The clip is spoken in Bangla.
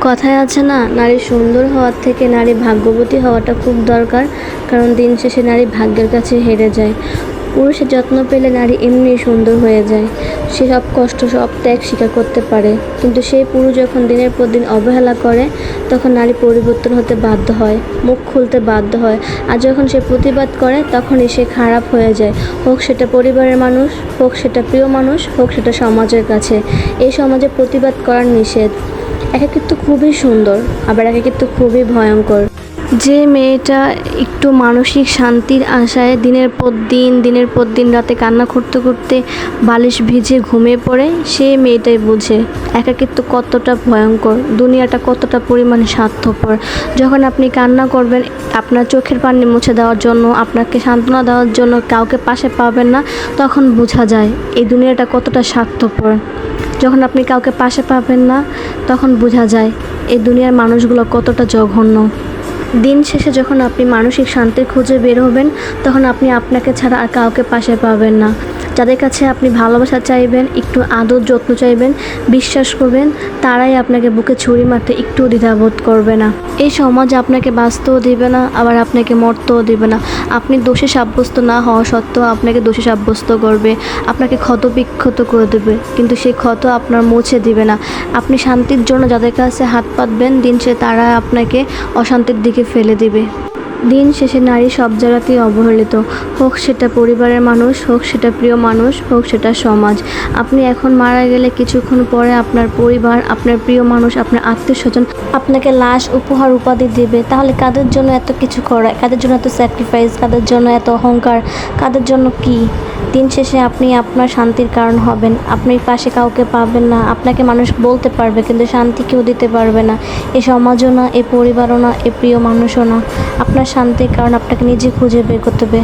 কথায় আছে না, নারী সুন্দর হওয়ার থেকে নারী ভাগ্যবতী হওয়াটা খুব দরকার, কারণ দিন শেষে নারী ভাগ্যের কাছে হেরে যায়। পুরুষের যত্ন পেলে নারী এমনি সুন্দর হয়ে যায়। সে সব কষ্ট সব ত্যাগ স্বীকার করতে পারে। কিন্তু সেই পুরুষ যখন দিনের পর দিন অবহেলা করে, তখন নারী পরিবর্তন হতে বাধ্য হয়, মুখ খুলতে বাধ্য হয়। আর যখন সে প্রতিবাদ করে, তখনই সে খারাপ হয়ে যায়। হোক সেটা পরিবারের মানুষ, হোক সেটা প্রিয় মানুষ, হোক সেটা সমাজের কাছে। এই সমাজে প্রতিবাদ করার নিষেধ। একাকিত্ব খুবই সুন্দর, আবার একাকিত্ব খুবই ভয়ঙ্কর। যে মেয়েটা একটু মানসিক শান্তির আশায় দিনের পর দিন, দিনের পর দিন রাতে কান্না করতে করতে বালিশ ভিজে ঘুমিয়ে পড়ে, সে মেয়েটাই বুঝে একাকিত্ব কতটা ভয়ঙ্কর, দুনিয়াটা কতটা পরিমাণে স্বার্থপর। যখন আপনি কান্না করবেন, আপনার চোখের পানি মুছে দেওয়ার জন্য, আপনাকে সান্ত্বনা দেওয়ার জন্য কাউকে পাশে পাবেন না, তখন বোঝা যায় এই দুনিয়াটা কতটা স্বার্থপর। যখন আপনি কাউকে পাশে পাবেন না, তখন বোঝা যায় এই দুনিয়ার মানুষগুলো কতটা জঘন্য। দিন শেষে যখন আপনি মানসিক শান্তির খুঁজে বের হবেন, তখন আপনি আপনাকে ছাড়া আর কাউকে পাশে পাবেন না। যাদের কাছে আপনি ভালোবাসা চাইবেন, একটু আদর যত্ন চাইবেন, বিশ্বাস করবেন, তারাই আপনাকে বুকে ছুরি মারতে একটু দ্বিধাবোধ করবে না। এই সমাজ আপনাকে বাঁচতেও দিবে না, আবার আপনাকে মরতেও দিবে না। আপনি দোষী সাব্যস্ত না হওয়া সত্ত্বেও আপনাকে দোষী সাব্যস্ত করবে, আপনাকে ক্ষত বিক্ষত করে দেবে। কিন্তু সেই ক্ষত আপনার মুছে দিবে না। আপনি শান্তির জন্য যাদের কাছে হাত পাতবেন, দিন সে তারা আপনাকে অশান্তির দিকে ফেলে দিবে। দিন শেষে নারী সব জায়গাতেই অবহেলিত। হোক সেটা পরিবারের মানুষ, হোক সেটা প্রিয় মানুষ, হোক সেটা সমাজ। আপনি এখন মারা গেলে কিছুক্ষণ পরে আপনার পরিবার, আপনার প্রিয় মানুষ, আপনার আত্মীয় স্বজন আপনাকে লাশ, উপহার, উপাধি দেবে। তাহলে কাদের জন্য এত কিছু করা? কাদের জন্য এত স্যাক্রিফাইস কাদের জন্য এত অহংকার? কাদের জন্য কি? দিন শেষে আপনি আপনার শান্তির কারণ হবেন। আপনি পাশে কাউকে পাবেন না। আপনাকে মানুষ বলতে পারবে, কিন্তু শান্তি কেউ দিতে পারবে না। এ সমাজও না, এ পরিবারও না, এ প্রিয় মানুষও না। আপনার শান্তির কারণ আপনাকে নিজে খুঁজে বের করতে হবে।